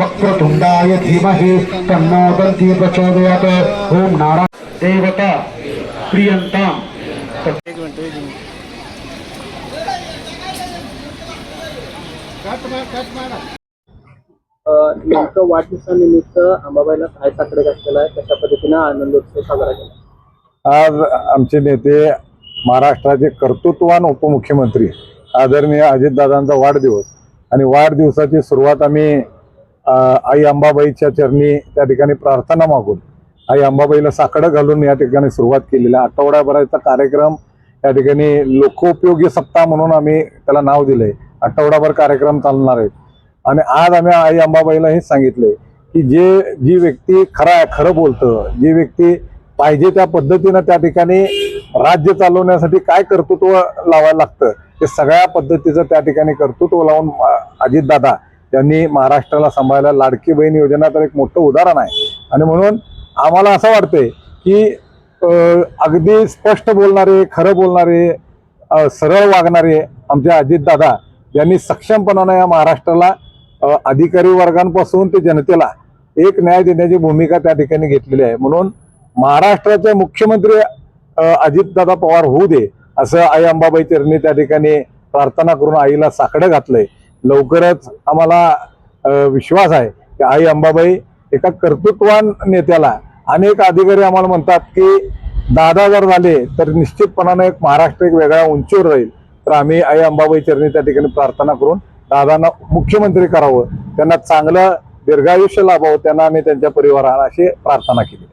वक्रतुंडाय धीमहि तन्नो दन्ति प्रचोदयात्। ओम नारायण। देवता प्रियंताम अ, नेमकं वाढदिवसानिमित्त अंबाबाईला काय साकडे घातलेला आहे? कशा पद्धतीनं आनंदोत्सव साजरा केला? आज आमचे नेते महाराष्ट्राचे कर्तृत्वान उपमुख्यमंत्री आदरणीय अजितदादांचा वाढदिवस. आणि वाढदिवसाची सुरुवात आम्ही आई अंबाबाईच्या चरणी त्या ठिकाणी प्रार्थना मागून आई अंबाबाईला साकडं घालून या ठिकाणी सुरुवात केलेला आहे. आठवड्याभराचा कार्यक्रम या ठिकाणी लोकोपयोगी सप्ताह म्हणून आम्ही त्याला नाव दिलंय आठवडाभर कार्यक्रम चालणार आहेत आणि आज आम्ही आई अंबाबाईला हे सांगितलंय की जे जी व्यक्ती खरा खरं बोलतं जी व्यक्ती पाहिजे त्या पद्धतीनं त्या ठिकाणी राज्य चालवण्यासाठी काय कर्तृत्व लावायला लागतं ते सगळ्या पद्धतीचं त्या ठिकाणी कर्तृत्व लावून अजितदादा यांनी महाराष्ट्राला सांभाळायला लाडकी बहीण योजना तर एक मोठं उदाहरण आहे. आणि म्हणून आम्हाला असं वाटतंय की अगदी स्पष्ट बोलणारे खरं बोलणारे सरळ वागणारे आमचे अजितदादा यांनी सक्षमपणानं या महाराष्ट्राला अधिकारी वर्गांपासून ते जनतेला एक न्याय देण्याची भूमिका त्या ठिकाणी घेतलेली आहे. म्हणून महाराष्ट्राचे मुख्यमंत्री अजितदादा पवार होऊ दे असं आई अंबाबाई चरणी त्या ठिकाणी प्रार्थना करून आईला साकडं घातलंय. लवकरच आम्हाला विश्वास आहे की आई अंबाबाई एका कर्तृत्वान नेत्याला अनेक अधिकारी आम्हाला म्हणतात की दादा जर झाले तर निश्चितपणानं एक महाराष्ट्र एक वेगळ्या उंचीवर राहील. तर आम्ही आई अंबाबाई चरणी त्या ठिकाणी प्रार्थना करून दादांना मुख्यमंत्री करावं. त्यांना चांगलं दीर्घायुष्य लाभावं. त्यांना आणि त्यांच्या परिवाराला अशी प्रार्थना केली.